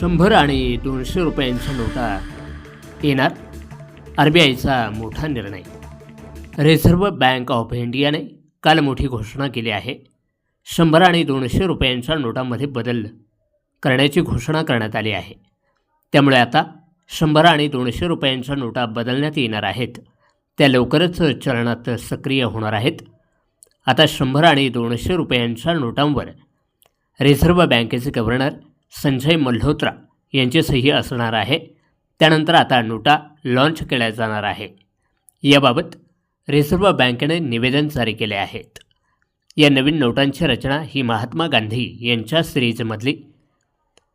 शंभर आणि दोनशे रुपयांच्या नोटा येणार. आर बी आयचा मोठा निर्णय. रिझर्व्ह बँक ऑफ इंडियाने काल मोठी घोषणा केली आहे. शंभर आणि दोनशे रुपयांच्या नोटामध्ये बदल करण्याची घोषणा करण्यात आली आहे. त्यामुळे आता शंभर आणि दोनशे रुपयांच्या नोटा बदलण्यात येणार आहेत. त्या लवकरच चलनात सक्रिय होणार आहेत. आता शंभर आणि दोनशे रुपयांच्या नोटांवर रिझर्व्ह बँकेचे गव्हर्नर संजय मल्होत्रा यांची सही असणार आहे. त्यानंतर आता नोटा लॉन्च केल्या जाणार आहे. याबाबत रिझर्व्ह बँकेने निवेदन जारी केले आहेत. या नवीन नोटांची रचना ही महात्मा गांधी यांच्या सिरीजमधली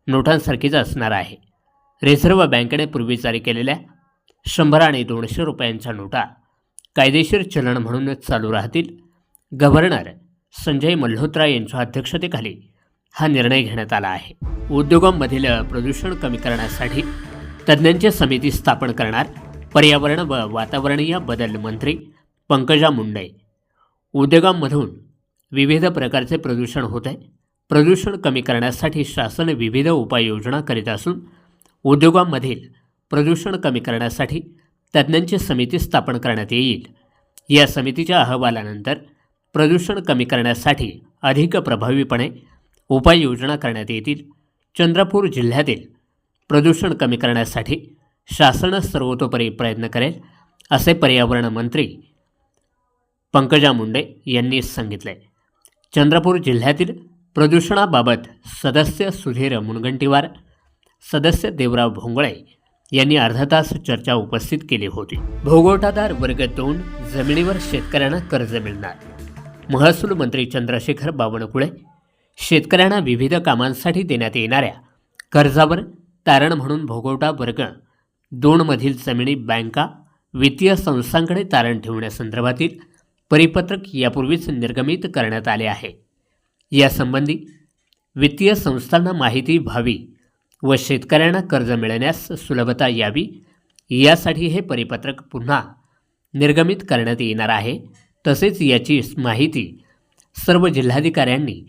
नोटांसारखीच असणार आहे. रिझर्व्ह बँकेने पूर्वी जारी केलेल्या शंभर आणि दोनशे रुपयांच्या नोटा कायदेशीर चलन म्हणूनच चालू राहतील. गव्हर्नर संजय मल्होत्रा यांच्या अध्यक्षतेखाली हा निर्णय घेण्यात आला आहे. उद्योगांमधील प्रदूषण कमी करण्यासाठी तज्ज्ञांची समिती स्थापन करणार पर्यावरण व वातावरणीय बदल मंत्री पंकजा मुंडे. उद्योगांमधून विविध प्रकारचे प्रदूषण होत. आहे प्रदूषण कमी करण्यासाठी शासन विविध उपाययोजना करीत असून उद्योगांमधील प्रदूषण कमी करण्यासाठी तज्ज्ञांची समिती स्थापन करण्यात येईल. या समितीच्या अहवालानंतर प्रदूषण कमी करण्यासाठी अधिक प्रभावीपणे उपाययोजना करण्यात येतील. चंद्रपूर जिल्ह्यातील प्रदूषण कमी करण्यासाठी शासन सर्वतोपरी प्रयत्न करेल असे पर्यावरण मंत्री पंकजा मुंडे यांनी सांगितले. चंद्रपूर जिल्ह्यातील प्रदूषणाबाबत सदस्य सुधीर मुनगंटीवार सदस्य देवराव भोंगळे यांनी अर्धा तास चर्चा उपस्थित केली होती. भोगवटादार वर्ग दोन जमिनीवर शेतकऱ्यांना कर्ज मिळणार. महसूल मंत्री चंद्रशेखर बावनकुळे शेतकऱ्यांना विविध कामांसाठी देण्यात येणाऱ्या कर्जावर तारण म्हणून भोगवटा वर्ग दोनमधील जमिनी बँका वित्तीय संस्थांकडे तारण ठेवण्यासंदर्भातील परिपत्रक यापूर्वीच निर्गमित करण्यात आले आहे. यासंबंधी वित्तीय संस्थांना माहिती व्हावी व शेतकऱ्यांना कर्ज मिळण्यास सुलभता यावी यासाठी हे परिपत्रक पुन्हा निर्गमित करण्यात येणार आहे. तसेच याची माहिती सर्व जिल्हाधिकाऱ्यांनी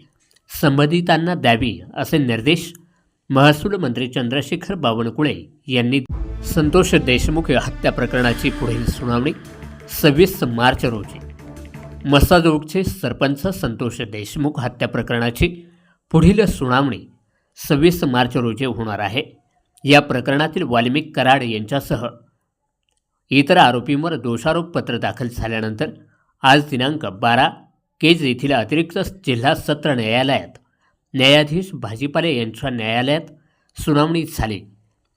संबंधितांना द्यावी असे निर्देश महसूल मंत्री चंद्रशेखर बावनकुळे यांनी संतोष देशमुख हत्या प्रकरणाची पुढील सुनावणी सव्वीस मार्च रोजी. मसाजोगचे सरपंच संतोष देशमुख हत्या प्रकरणाची पुढील सुनावणी सव्वीस मार्च रोजी होणार आहे. या प्रकरणातील वाल्मिक कराड यांच्यासह इतर आरोपींवर दोषारोपपत्र दाखल झाल्यानंतर आज दिनांक बारा केज येथील अतिरिक्त जिल्हा सत्र न्यायालयात. न्यायाधीश भाजीपाले यांच्या न्यायालयात सुनावणी झाली.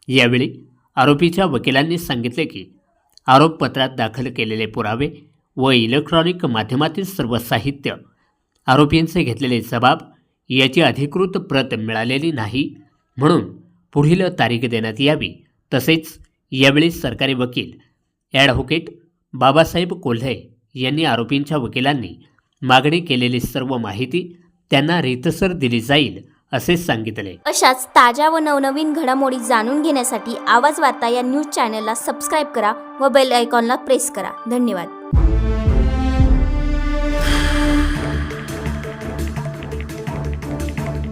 यावेळी आरोपीच्या वकिलांनी सांगितले की आरोपपत्रात दाखल केलेले पुरावे व इलेक्ट्रॉनिक माध्यमातील सर्व साहित्य आरोपींचे घेतलेले जबाब याची अधिकृत प्रत मिळालेली नाही म्हणून पुढील तारीख देण्यात यावी. तसेच यावेळी सरकारी वकील ॲडव्होकेट बाबासाहेब कोल्हे यांनी आरोपींच्या वकिलांनी मागणी केलेली सर्व माहिती त्यांना रीतसर दिली जाईल असे सांगितले. अशाच ताज्या व नवनवीन घडामोडी जाणून घेण्यासाठी आवाज वार्ता या न्यूज चॅनलला सबस्क्राईब करा व बेल आयकॉनला प्रेस करा. धन्यवाद.